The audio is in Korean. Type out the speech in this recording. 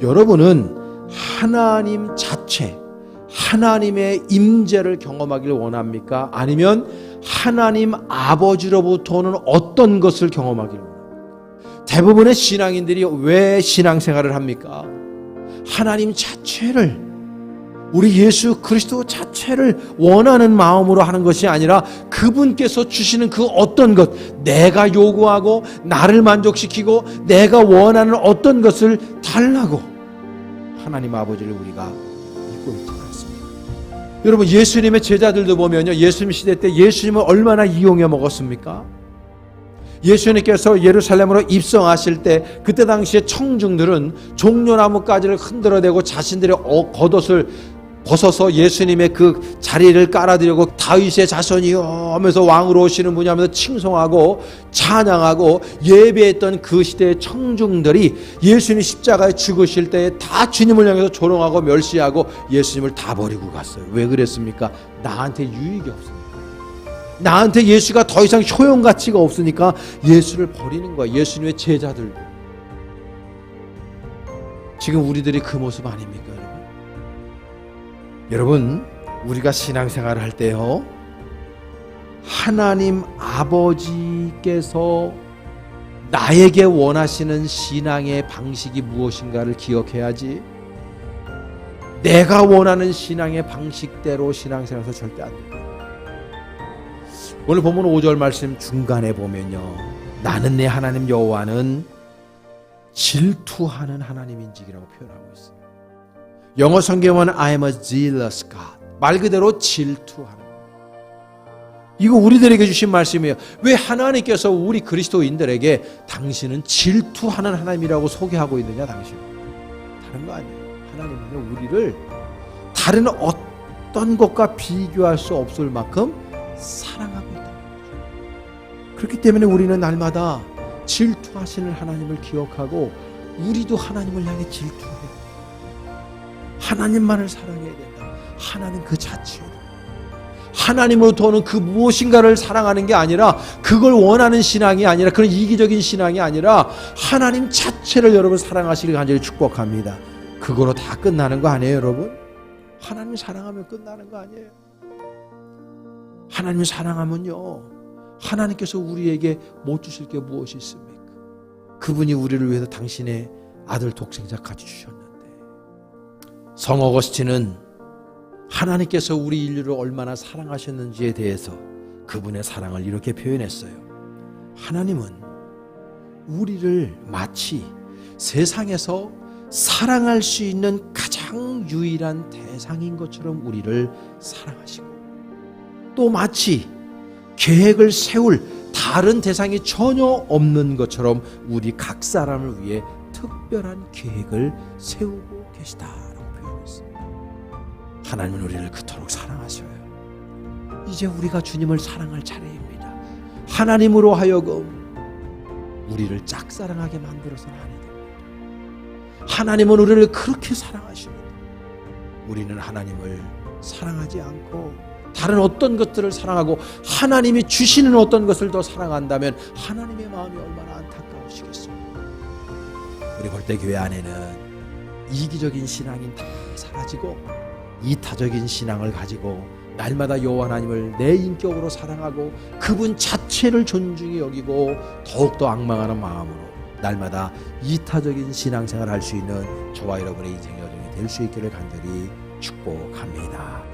여러분은 하나님 자체, 하나님의 임재를 경험하기를 원합니까? 아니면 하나님 아버지로부터 오는 어떤 것을 경험하기를 원합니까? 대부분의 신앙인들이 왜 신앙생활을 합니까? 하나님 자체를 우리 예수 그리스도 자체를 원하는 마음으로 하는 것이 아니라 그분께서 주시는 그 어떤 것, 내가 요구하고 나를 만족시키고 내가 원하는 어떤 것을 달라고 하나님 아버지를 우리가 믿고 있지 않습니다. 여러분 예수님의 제자들도 보면요. 예수님 시대 때 예수님을 얼마나 이용해 먹었습니까? 예수님께서 예루살렘으로 입성하실 때 그때 당시에 청중들은 종려나무 가지를 흔들어대고 자신들의 어- 겉옷을 벗어서 예수님의 그 자리를 깔아드리고 다윗의 자손이요 하면서 왕으로 오시는 분이 하면서 칭송하고 찬양하고 예배했던 그 시대의 청중들이 예수님 십자가에 죽으실 때다 주님을 향해서 조롱하고 멸시하고 예수님을 다 버리고 갔어요. 왜 그랬습니까? 나한테 유익이 없으니까. 나한테 예수가 더 이상 효용 가치가 없으니까 예수를 버리는 거야. 예수님의 제자들도. 지금 우리들이 그 모습 아닙니까, 여러분? 우리가 신앙생활을 할 때요. 하나님 아버지께서 나에게 원하시는 신앙의 방식이 무엇인가를 기억해야지. 내가 원하는 신앙의 방식대로 신앙생활에서 절대 안 돼. 오늘 보면 5절 말씀 중간에 보면요. 나는 내 하나님 여호와는 질투하는 하나님인지라고 표현하고 있어요. 영어 성경은 I am a jealous God. 말 그대로 질투하는. 이거 우리들에게 주신 말씀이에요. 왜 하나님께서 우리 그리스도인들에게 당신은 질투하는 하나님이라고 소개하고 있느냐, 당신? 다른 거 아니에요. 하나님은 우리를 다른 어떤 것과 비교할 수 없을 만큼 사랑하고 있다. 그렇기 때문에 우리는 날마다 질투하시는 하나님을 기억하고 우리도 하나님을 향해 된다. 하나님만을 사랑해야 된다. 하나님 그 자체다. 하나님으로부터 오는 그 무엇인가를 사랑하는 게 아니라 그걸 원하는 신앙이 아니라 그런 이기적인 신앙이 아니라 하나님 자체를 여러분 사랑하시길 간절히 축복합니다. 그거로 다 끝나는 거 아니에요, 여러분? 하나님 사랑하면 끝나는 거 아니에요? 하나님 사랑하면요. 하나님께서 우리에게 못 주실 게 무엇이 있습니까? 그분이 우리를 위해서 당신의 아들 독생자 가져 주셨는데. 성 어거스틴은 하나님께서 우리 인류를 얼마나 사랑하셨는지에 대해서 그분의 사랑을 이렇게 표현했어요. 하나님은 우리를 마치 세상에서 사랑할 수 있는 가장 유일한 대상인 것처럼 우리를 사랑하시고 또 마치 계획을 세울 다른 대상이 전혀 없는 것처럼 우리 각 사람을 위해 특별한 계획을 세우고 표현했습니다. 하나님은 우리를 그토록 사랑하셔요. 이제 우리가 주님을 사랑할 차례입니다. 하나님으로 하여금 우리를 짝사랑하게 만들어서는 아니 됩니다. 하나님은 우리를 그렇게 사랑하십니다. 우리는 하나님을 사랑하지 않고 다른 어떤 것들을 사랑하고 하나님이 주시는 어떤 것을 더 사랑한다면 하나님의 마음이 얼마나 안타까우시겠습니까? 우리 볼때 교회 안에는 이기적인 신앙이 다 사라지고 이타적인 신앙을 가지고 날마다 여호와 하나님을 내 인격으로 사랑하고 그분 자체를 존중히 여기고 더욱더 악망하는 마음으로 날마다 이타적인 신앙생활을 할수 있는 저와 여러분의 인생 여정이 될 수 있기를 간절히 축복합니다.